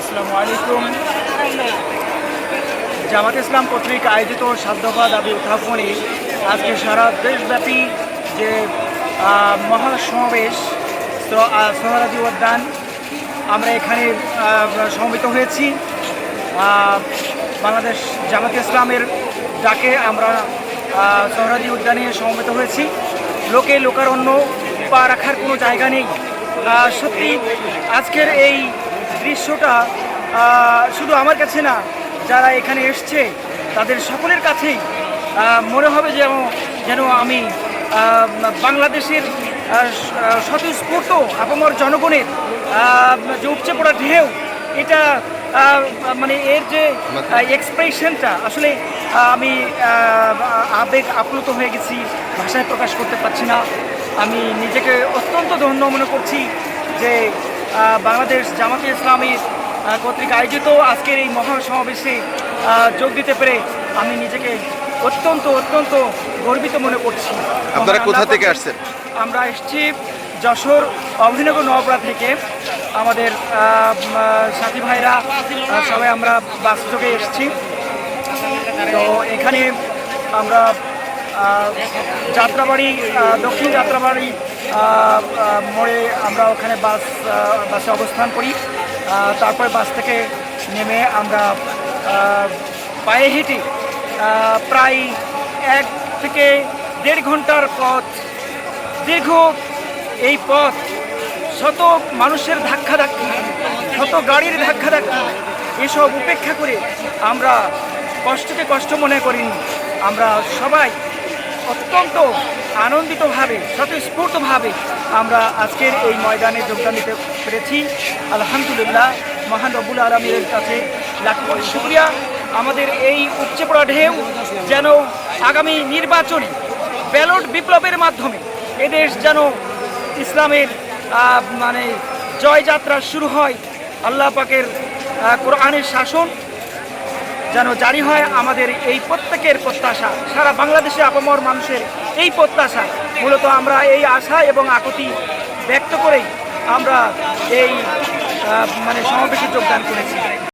আসসালামু আলাইকুম। জামাত ইসলাম কর্তৃক আয়োজিত সাধ্যবা দাবি উত্থাপনে আজকে সারা দেশব্যাপী যে মহাসমাবেশ সোহরাদি উদ্যান আমরা এখানে সমবেত হয়েছি। বাংলাদেশ জামাত ইসলামের ডাকে আমরা আহ, সোহরাদি উদ্যানে সমবেত হয়েছি। লোকে লোকারণ্য পা রাখার কোনো জায়গা নেই। সত্যি আজকের এই দৃশ্যটা শুধু আমার কাছে না, যারা এখানে এসছে, তাদের সকলের কাছেই মনে হবে যেন যেন আমি বাংলাদেশের স্বতঃস্ফূর্ত আপামর জনগণের যে উপচে পড়া ঢেউ, এটা মানে এর যে এক্সপ্রেশনটা আসলে আমি আবেগ আপ্লুত হয়ে গেছি, ভাষায় প্রকাশ করতে পারছি না। আমি নিজেকে অত্যন্ত ধন্য মনে করছি যে বাংলাদেশ জামাতে ইসলামী কর্তৃক আয়োজিত আজকের এই মহাসমাবেশে যোগ দিতে পেরে আমি নিজেকে অত্যন্ত অত্যন্ত গর্বিত মনে করছি। আপনারা কোথা থেকে আসছেন? আমরা এসেছি যশোর অভিনগর নবরা থেকে। আমাদের সাথী ভাইরা সবাই আমরা বাস যোগে এসেছি। তো এখানে আমরা যাত্রাবাড়ি দক্ষিণ যাত্রাবাড়ি মোড়ে আমরা ওখানে বাস বাসে অবস্থান করি। তারপর বাস থেকে নেমে আমরা পায়ে হেঁটে প্রায় এক থেকে দেড় ঘণ্টার পথ, দীর্ঘ এই পথ, শত মানুষের ধাক্কা ধাক্কি শত গাড়ির ধাক্কা ধাক্কি এসব উপেক্ষা করে আমরা কষ্টকে কষ্ট মনে করিনি। আমরা সবাই অত্যন্ত আনন্দিতভাবে, স্বতঃস্ফূর্তভাবে আমরা আজকের এই ময়দানে যোগদান দিতে পেরেছি। আলহামদুলিল্লাহ, মহান রবুল আলমীর কাছে লাখ শুক্রিয়া। আমাদের এই উপচে পড়া ঢেউ যেন আগামী নির্বাচনে ব্যালট বিপ্লবের মাধ্যমে এদেশ যেন ইসলামের মানে জয়যাত্রা শুরু হয়। আল্লাহ পাকের কোরআনের শাসন যেন জারি হয় আমাদের এই প্রত্যেকের প্রত্যাশা। সারা বাংলাদেশে আপামর মানুষের এই প্রত্যাশা। মূলত আমরা এই আশা এবং আকুতি ব্যক্ত করেই আমরা এই মানে সমাবেশে যোগদান করেছি।